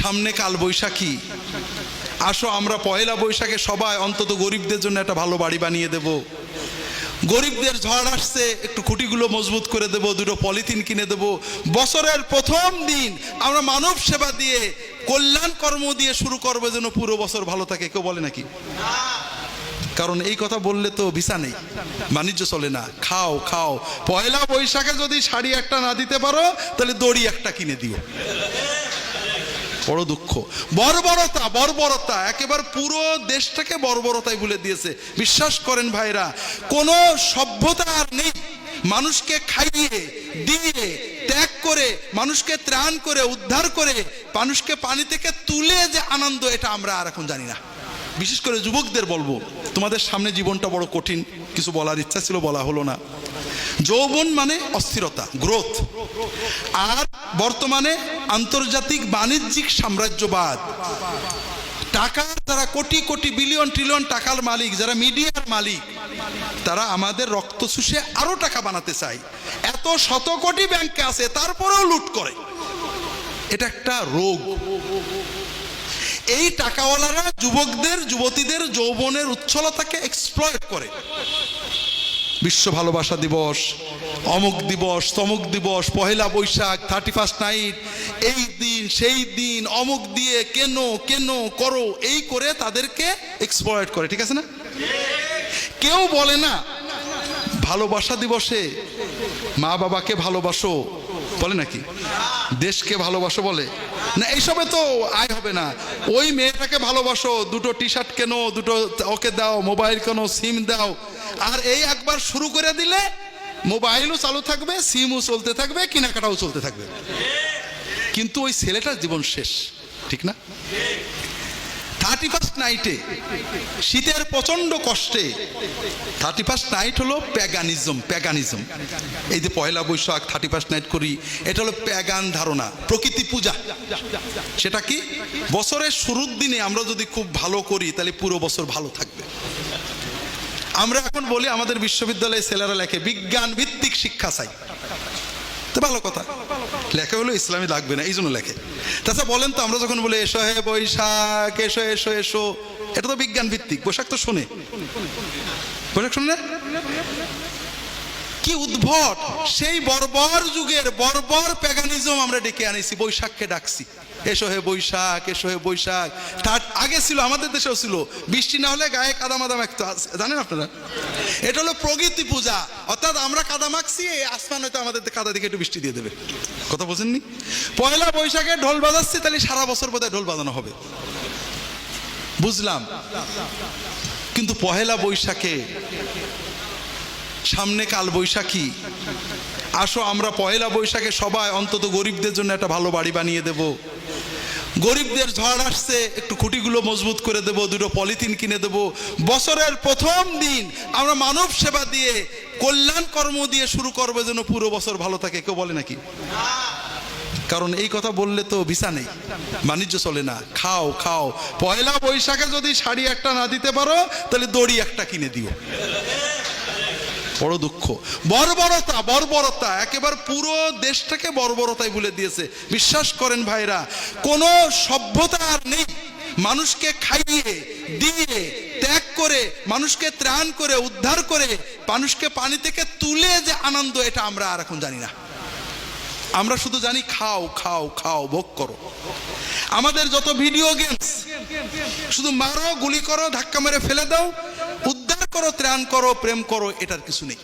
সামনে কাল বৈশাখী। আসো, আমরা পয়লা বৈশাখে সবাই অন্তত গরিবদের জন্য একটা ভালো বাড়ি বানিয়ে দেব। গরিবদের ঝড় আসছে, একটু খুঁটিগুলো মজবুত করে দেব, দুটো পলিথিন কিনে দেব। বছরের প্রথম দিন আমরা মানব সেবা দিয়ে, কল্যাণ কর্ম দিয়ে শুরু করব যেন পুরো বছর ভালো থাকে। কেউ বলে নাকি? কারণ এই কথা বললে তো ভিসা নেই, বাণিজ্য চলে না। খাও খাও। পয়লা বৈশাখে যদি শাড়ি একটা না দিতে পারো, তাহলে দড়ি একটা কিনে দিও। বড় দুঃখ। বর্বরতা বর্বরতা, একেবারে পুরো দেশটাকে বর্বরতায় ভুলে দিয়েছে। বিশ্বাস করেন ভাইরা, কোনো সভ্যতা আর নেই। মানুষকে খাইয়ে, দিয়ে, ত্যাগ করে, মানুষকে ত্রাণ করে, উদ্ধার করে, মানুষকে পানি থেকে তুলে যে আনন্দ, এটা আমরা আর এখন জানি না। বিশেষ করে যুবকদের বলব, তোমাদের সামনে জীবনটা বড় কঠিন, কিছু বলার ইচ্ছা ছিল, বলা হলো না। যৌবন মানে অস্থিরতা গ্রোথ আর বর্তমানে আন্তর্জাতিক বাণিজ্যিক সাম্রাজ্যবাদ। টাকার যারা কোটি কোটি বিলিয়ন ট্রিলিয়ন টাকার মালিক, যারা মিডিয়ার মালিক, তারা আমাদের রক্ত শুষে আরও টাকা বানাতে চায়। এত শত কোটি ব্যাংকে আছে, তারপরেও লুট করে। এটা একটা রোগ। এই টাকাওয়ালারা যুবকদের, যুবতীদের, যৌবনের উচ্ছলতাকে এক্সপ্লয়েট করে। বিশ্ব ভালোবাসা দিবস। অমুক দিবস, তমুক দিবস, Pohela Boishakh thirty first night এই দিন, সেই দিন, অমুক দিয়ে কেন কেন করো, এই করে তাদেরকে এক্সপ্লয়েট করে, ঠিক আছে না? কেউ বলে না, ভালোবাসা দিবসে মা বাবাকে ভালোবাসো, বলে নাকি? দেশকে ভালোবাসো বলে? না, এইসবে তো আয় হবে না। ওই মেয়েটাকে ভালোবাসো, দুটো টি শার্ট কেনো, দুটো ওকে দাও, মোবাইল কেনো সিম দাও, আর এই একবার শুরু করে দিলে মোবাইলও চালু থাকবে, সিমও চলতে থাকবে, কেনাকাটাও চলতে থাকবে। কিন্তু ওই ছেলেটার জীবন শেষ, ঠিক না? থার্টি ফার্স্ট নাইটে শীতের প্রচণ্ড কষ্টে থার্টি ফার্স্ট নাইট হলো প্যাগানিজম প্যাগানিজম। এই যে Poila Boishakh thirty first night করি, এটা হলো প্যাগান ধারণা, প্রকৃতি পূজা। সেটা কি? বছরের শুরুর দিনে আমরা যদি খুব ভালো করি, তাহলে পুরো বছর ভালো থাকবে। আমরা এখন বলি আমাদের বিশ্ববিদ্যালয়ে ছেলেরা লেখে, বিজ্ঞান ভিত্তিক শিক্ষা চাই। তো ভালো কথা। লেখা হলো ইসলামী লাগবে না এই জন্য লেখে। তাছাড়া বলেন তো, আমরা যখন বলি, এসো হে বৈশাখ, এসো এসো এসো, এটা তো বিজ্ঞান ভিত্তিক, বৈশাখ তো শোনে। বৈশাখ শোনে? কি উদ্ভট? সেই বর্বর যুগের বর্বর প্যাগানিজম আমরা ডেকে আনিছি, বৈশাখকে ডাকছি। এসো হে বৈশাখ, এসো হে বৈশাখ। তার আগে ছিল, আমাদের দেশেও ছিল। বৃষ্টি না হলে গায়ে কাদা মাদা মাখতো জানেন আপনারা? এটা হলো প্রকৃতি পূজা। অর্থাৎ আমরা কাদা মাখছি আসমান হয়তো আমাদের কাদা দিকে একটু বৃষ্টি দিয়ে দেবে। কথা বোঝেননি? পয়লা বৈশাখে ঢোল বাজাচ্ছি, তাহলে সারা বছর বোধহয় ঢোল বাজানো হবে। বুঝলাম। কিন্তু পহেলা বৈশাখে সামনে কাল বৈশাখী। আসো, আমরা পয়লা বৈশাখে সবাই অন্তত গরিবদের জন্য একটা ভালো বাড়ি বানিয়ে দেব। গরিবদের ঝড় আসছে, একটু খুঁটিগুলো মজবুত করে দেব, দুটো পলিথিন কিনে দেব। বছরের প্রথম দিন আমরা মানব সেবা দিয়ে, কল্যাণ কর্ম দিয়ে শুরু করব যেন পুরো বছর ভালো থাকে। কেউ বলে নাকি? কারণ এই কথা বললে তো ভিসা নেই, বাণিজ্য চলে না। খাও খাও। পয়লা বৈশাখে যদি শাড়ি একটা না দিতে পারো, তাহলে দড়ি একটা কিনে দিও। বড় দুঃখ। বর্বরতা বর্বরতা, একেবারে পুরো দেশটাকে বর্বরতায় ভুলে দিয়েছে। বিশ্বাস করেন ভাইরা, কোনো সভ্যতা আর নেই। মানুষকে খাইয়ে, দিয়ে, ত্যাগ করে, মানুষকে ত্রাণ করে, উদ্ধার করে, মানুষকে পানি থেকে তুলে যে আনন্দ, এটা আমরা আর এখন জানি না। আমরা শুধু জানি, খাও খাও খাও, ভোগ করো। আমাদের যত ভিডিও গেমস শুধু মারো, গুলি করো, ধাক্কা মেরে ফেলে দাও করো ত্রাণ করো প্রেম করো এটার কিছু নেই।